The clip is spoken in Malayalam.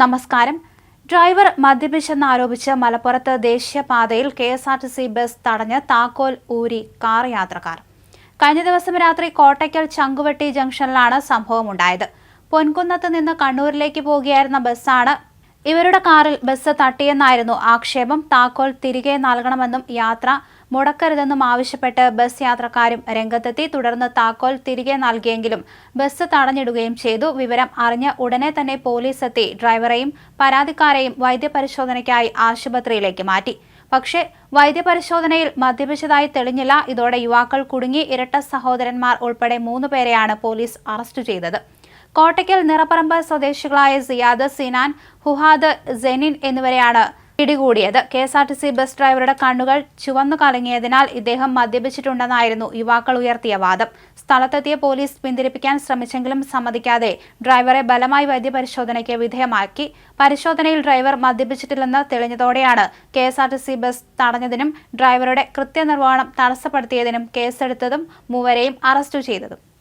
നമസ്കാരം. ഡ്രൈവർ മദ്യപിച്ചെന്നാരോപിച്ച് മലപ്പുറത്ത് ദേശീയപാതയിൽ K S R T C bus തടഞ്ഞ് താക്കോൽ ഊരി കാർ യാത്രക്കാർ. കഴിഞ്ഞ ദിവസം രാത്രി കോട്ടയ്ക്കൽ ചങ്കുവെട്ടി ജംഗ്ഷനിലാണ് സംഭവമുണ്ടായത്. പൊൻകുന്നത്ത് നിന്ന് കണ്ണൂരിലേക്ക് പോകുകയായിരുന്ന ബസ്സാണ് ഇവരുടെ കാറിൽ ബസ് തട്ടിയെന്നായിരുന്നു ആക്ഷേപം. താക്കോൽ തിരികെ നൽകണമെന്നും യാത്ര മുടക്കരുതെന്നും ആവശ്യപ്പെട്ട് ബസ് യാത്രക്കാരും രംഗത്തെത്തി. തുടർന്ന് താക്കോൽ തിരികെ നൽകിയെങ്കിലും ബസ് തടഞ്ഞിടുകയും ചെയ്തു. വിവരം അറിഞ്ഞ് ഉടനെ തന്നെ പോലീസ് എത്തി ഡ്രൈവറെയും പരാതിക്കാരെയും വൈദ്യപരിശോധനയ്ക്കായി ആശുപത്രിയിലേക്ക് മാറ്റി. പക്ഷേ വൈദ്യപരിശോധനയിൽ മദ്യപിച്ചതായി തെളിഞ്ഞില്ല. ഇതോടെ യുവാക്കൾ കുടുങ്ങി. ഇരട്ട സഹോദരന്മാർ ഉൾപ്പെടെ മൂന്ന് പേരെയാണ് പോലീസ് അറസ്റ്റ് ചെയ്തത്. കോട്ടയ്ക്കൽ നിറപ്പറമ്പ് സ്വദേശികളായ സിയാദ് സിനാൻ ഹുഹാദ് ജെനിൻ എന്നിവരെയാണ് പിടികൂടിയത്. K S R T C bus ഡ്രൈവറുടെ കണ്ണുകൾ ചുവന്നു കലങ്ങിയതിനാൽ ഇദ്ദേഹം മദ്യപിച്ചിട്ടുണ്ടെന്നായിരുന്നു യുവാക്കൾ ഉയർത്തിയ വാദം. സ്ഥലത്തെത്തിയ പോലീസ് പിന്തിരിപ്പിക്കാൻ ശ്രമിച്ചെങ്കിലും സമ്മതിക്കാതെ ഡ്രൈവറെ ബലമായി വൈദ്യപരിശോധനയ്ക്ക് വിധേയമാക്കി. പരിശോധനയിൽ ഡ്രൈവർ മദ്യപിച്ചിട്ടില്ലെന്ന് തെളിഞ്ഞതോടെയാണ് K S R T C bus തടഞ്ഞതിനും ഡ്രൈവറുടെ കൃത്യനിർവഹണം തടസ്സപ്പെടുത്തിയതിനും കേസെടുത്തതും മൂവരെയും അറസ്റ്റ് ചെയ്തതും.